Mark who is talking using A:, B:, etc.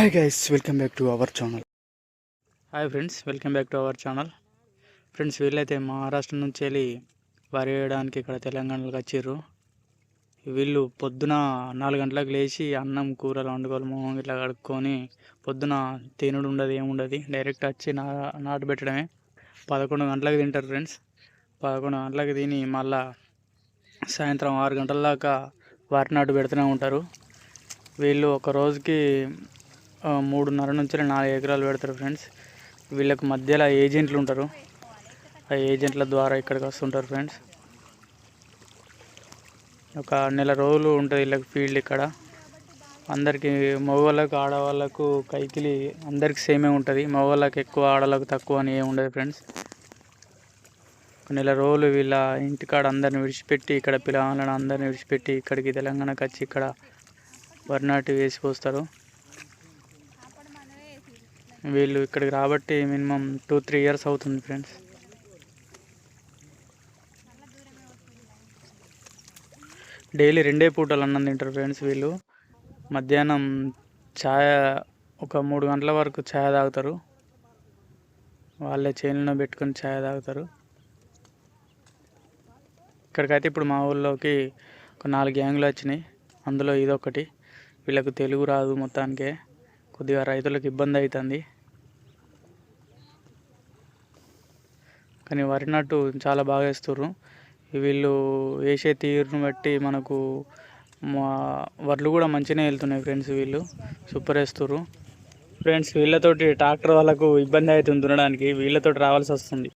A: Hi guys welcome back to our channel
B: hi friends welcome back to our channel friends వీళ్ళైతే మహారాష్ట్ర నుంచి వెళ్ళి వరి వేయడానికి ఇక్కడ తెలంగాణలోకి వచ్చిర్రు. వీళ్ళు పొద్దున నాలుగు గంటలకు లేచి అన్నం కూరలు వండుకోవాలి మొహం ఇట్లా కడుక్కొని పొద్దున తినుడు ఉండదు ఏముండదు డైరెక్ట్ వచ్చి నా నాటు పెట్టడమే. పదకొండు గంటలకు తింటారు ఫ్రెండ్స్ పదకొండు గంటలకు తిని మళ్ళా సాయంత్రం ఆరు గంటల దాకా వరి నాటు పెడుతూనే ఉంటారు. వీళ్ళు ఒక రోజుకి మూడున్నర నుంచి నాలుగు ఎకరాలు పెడతారు ఫ్రెండ్స్. వీళ్ళకి మధ్యలో ఏజెంట్లు ఉంటారు. ఆ ఏజెంట్ల ద్వారా ఇక్కడికి వస్తుంటారు ఫ్రెండ్స్. ఒక నెల రోజులు ఉంటుంది వీళ్ళకి ఫీల్డ్ ఇక్కడ. అందరికీ మగవాళ్ళకు ఆడవాళ్ళకు కైకిలి అందరికి సేమే ఉంటుంది. మగవాళ్ళకి ఎక్కువ ఆడవాళ్ళకు తక్కువ అని ఏమి ఉండదు ఫ్రెండ్స్. నెల రోజులు వీళ్ళ ఇంటికాడ అందరిని విడిచిపెట్టి ఇక్కడ పిల్లలను అందరిని విడిచిపెట్టి ఇక్కడికి తెలంగాణకు వచ్చి ఇక్కడ వరినాటి వేసి పోస్తారు. వీళ్ళు ఇక్కడికి రాబట్టి మినిమం టూ త్రీ ఇయర్స్ అవుతుంది ఫ్రెండ్స్. డైలీ రెండే పూటలు అన్నం తింటారు ఫ్రెండ్స్ వీళ్ళు. మధ్యాహ్నం ఛాయ ఒక మూడు గంటల వరకు ఛాయ తాగుతారు. వాళ్ళే చేనులో పెట్టుకొని ఛాయ తాగుతారు. ఇక్కడికైతే ఇప్పుడు మా ఊళ్ళోకి ఒక నాలుగు గ్యాంగులు వచ్చినాయి. అందులో ఇదొకటి. వీళ్ళకు తెలుగు రాదు మొత్తానికే. కొద్దిగా రైతులకు ఇబ్బంది అవుతుంది కానీ వరి నాటు చాలా బాగా వేస్తుర్రు. వీళ్ళు వేసే తీరును బట్టి మనకు మా వడ్లు కూడా మంచిగానే వెళ్తున్నాయి ఫ్రెండ్స్ వీళ్ళు. సూపర్ వేస్తుర్రు. ఫ్రెండ్స్ వీళ్ళతోటి ట్రాక్టర్ వాళ్ళకు ఇబ్బంది అవుతుంది దున్నడానికి వీళ్ళతోటి రావాల్సి వస్తుంది.